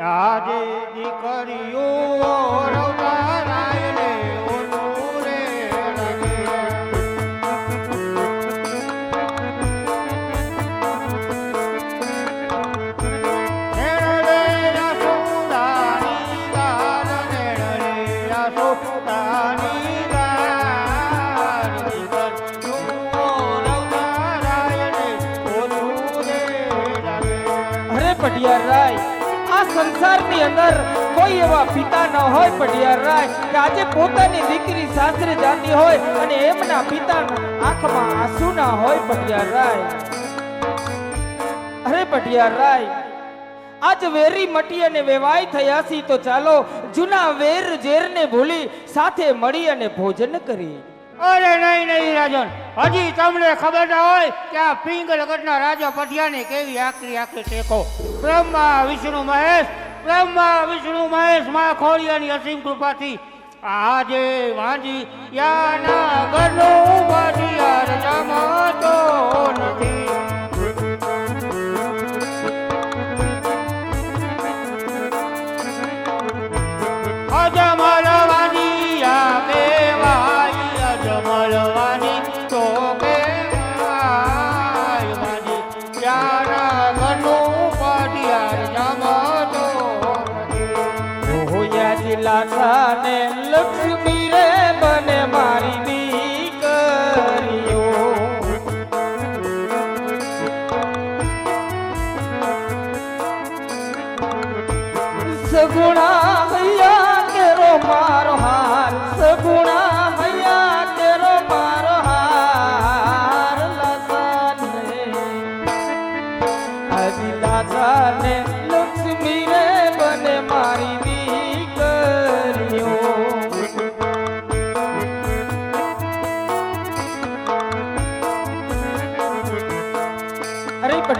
આજે દીકરીઓ ઓનું રે ઓનું રે લાગે. પટિયાર રાય આ સંસારની અંદર કોઈ એવા પિતા ન હોય, પણ રાય કે આજે પોતાની દીકરી સાસરે જાતી હોય અને એમના પિતા આંખમાં આંસુ ના હોય પટિયાર રાય અરે પટિયા રાય આજ વેરી મટી અને વેવાય થયા છી, તો ચાલો જૂના વેર ઝેરને ભૂલી સાથે મળી અને ભોજન કરી અરે નહીં નહીં, રાજન. હજી તમને ખબર ના હોય કે આ પિંગલગઢના રાજા પટિયાને કેવી આકરી આકરી ટેકો. બ્રહ્મા, વિષ્ણુ, મહેશ. બ્રહ્મા, વિષ્ણુ, મહેશ, મા ખોડિયાની અસીમ કૃપાથી આજે વાંજી યાના ઘરનું પટિયાર જમાતો નથી. લાઠા ને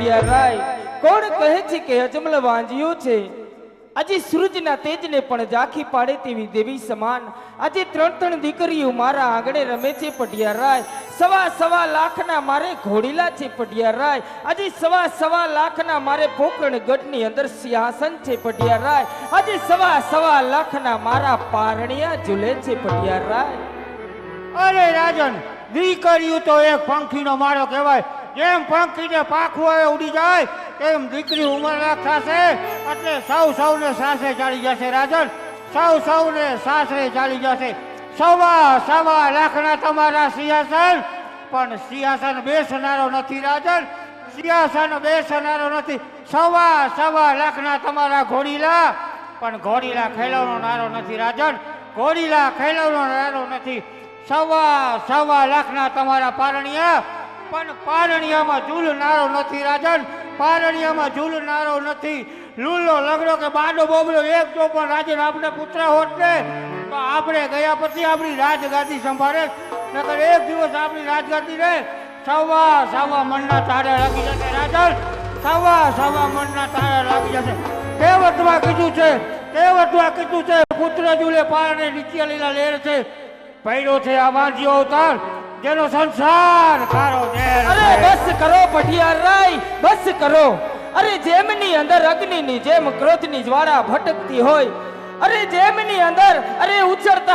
અરે રાય. કોણ કહે છે કે અજમલ વાંજ્યો છે? આજે સૂરજના તેજને પણ ઝાંખી પાડે તેવી દેવી સમાન. આજે ત્રણ ત્રણ દીકરીઓ મારા આંગણે રમે છે પટિયા રાય. સવા સવા લાખના મારે ઘોડીલા છે પટિયા રાય. આજે સવા સવા લાખના મારે પોકરણ ગઢની અંદર સિંહાસન છે પટિયા રાય. આજે સવા સવા લાખના મારા પારણિયા ઝૂલે છે પટિયા રાય. અરે રાજન, દીકરીઓ તો એક પંખીનો માળો કહેવાય. જેમ પંખીને પાખું આવે ઉડી જાય, તેમ દીકરી ઉંમરલાયક થશે એટલે સૌ સૌને સાસરે ચાલી જશે રાજન. સૌ સૌને સાસરે ચાલી જશે. સવા સવા લાખના તમારા સિંહાસન. પણ સિંહાસન બેસનારો નથી રાજન. સિંહાસન બેસનારો નથી. સવા સવા લાખના તમારા ઘોડીલા. પણ ઘોડીલા ખેલવનો નારો નથી રાજન. ઘોડીલા ખેલવનો નારો નથી. સવા સવા લાખના તમારા પારણિયા. પણ પારણિયામાં ઝૂલનારો નથી રાજન, પારણિયામાં ઝૂલનારો નથી. લૂલો લગડો કે બાડો બોબડો એક જો પણ રાજન આપણે પુત્ર હોત ને, તો આપણે ગયા પછી આપણી રાજગાદી સંભાળે. નકર એક દિવસ આપણી રાજગાદી રે સવા સવા મનના તારે લાગી જશે રાજન. સવા સવા મનના તારે લાગી જશે. કહેવતમાં કીધું છે, કહેવતમાં કીધું છે, પુત્ર જુલે પારણે નીચે લીલા લેર છે. પડ્યો છે આ વાંજીઓ અવતાર. જેનો સંસાર ખારો છે અરે. બસ કરો પટિયાર રાય, બસ કરો અરે જેમની અંદર અગ્નિની જેમ ક્રોધની જ્વાળા ભટકતી હોય, અરે જેમની અંદર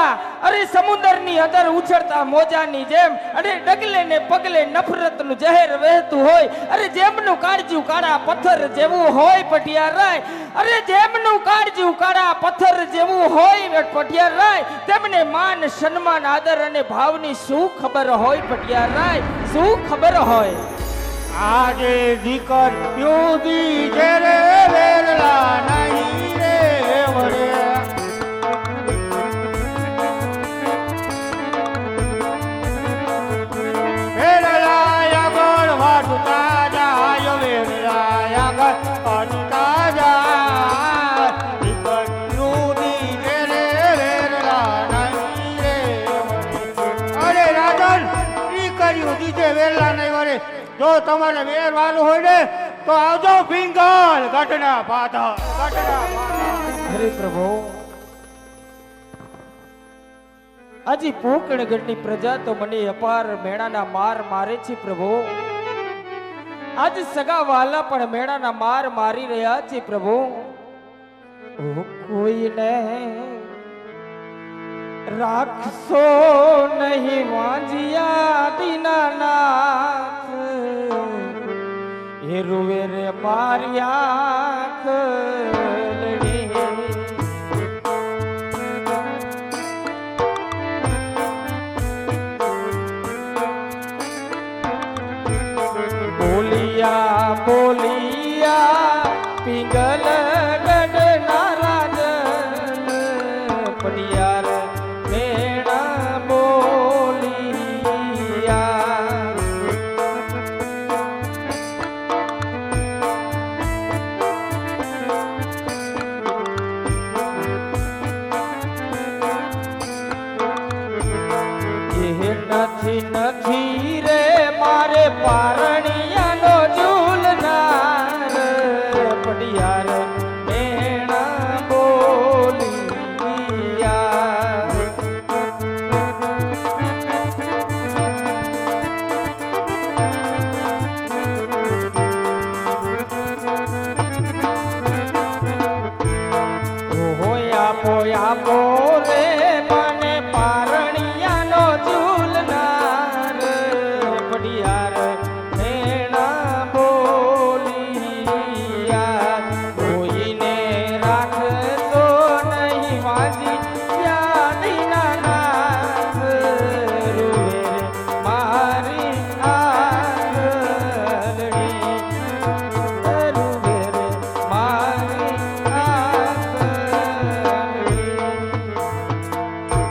ઉછળતા, અરે સમુદ્રની અંદર ઉછળતા મોજાની જેમ, અને ડગલે ને પગલે નફરતનું જહેર વહેતું હોય. અરે જેમનું કાળજું કાળા પથ્થર જેવું હોય પટિયાર રાય અરે જેમનું કાળજું કાળા પથ્થર જેવું હોય પટિયાર રાય તેમને માન, સન્માન, આદર અને ભાવની શું ખબર હોય પટિયાર રાય શું ખબર હોય? આજે દીકર દી જેરે વેરલા નહીં જો તમારે વેરવાનું હોય ને, તો આવજો ફિંગલ ઘટના પાધા, ઘટના હરે પ્રભુ. આજે પોકણગઢની પ્રજા તો મને અપાર મેણાના માર મારે છે પ્રભુ. આજ સગા વાલા પણ મેળાના માર મારી રહ્યા છે પ્રભુ. કોઈને રાખશો નહીં વાંજિયા દીનાનાથ એ રૂવે રે મારી નથી નથી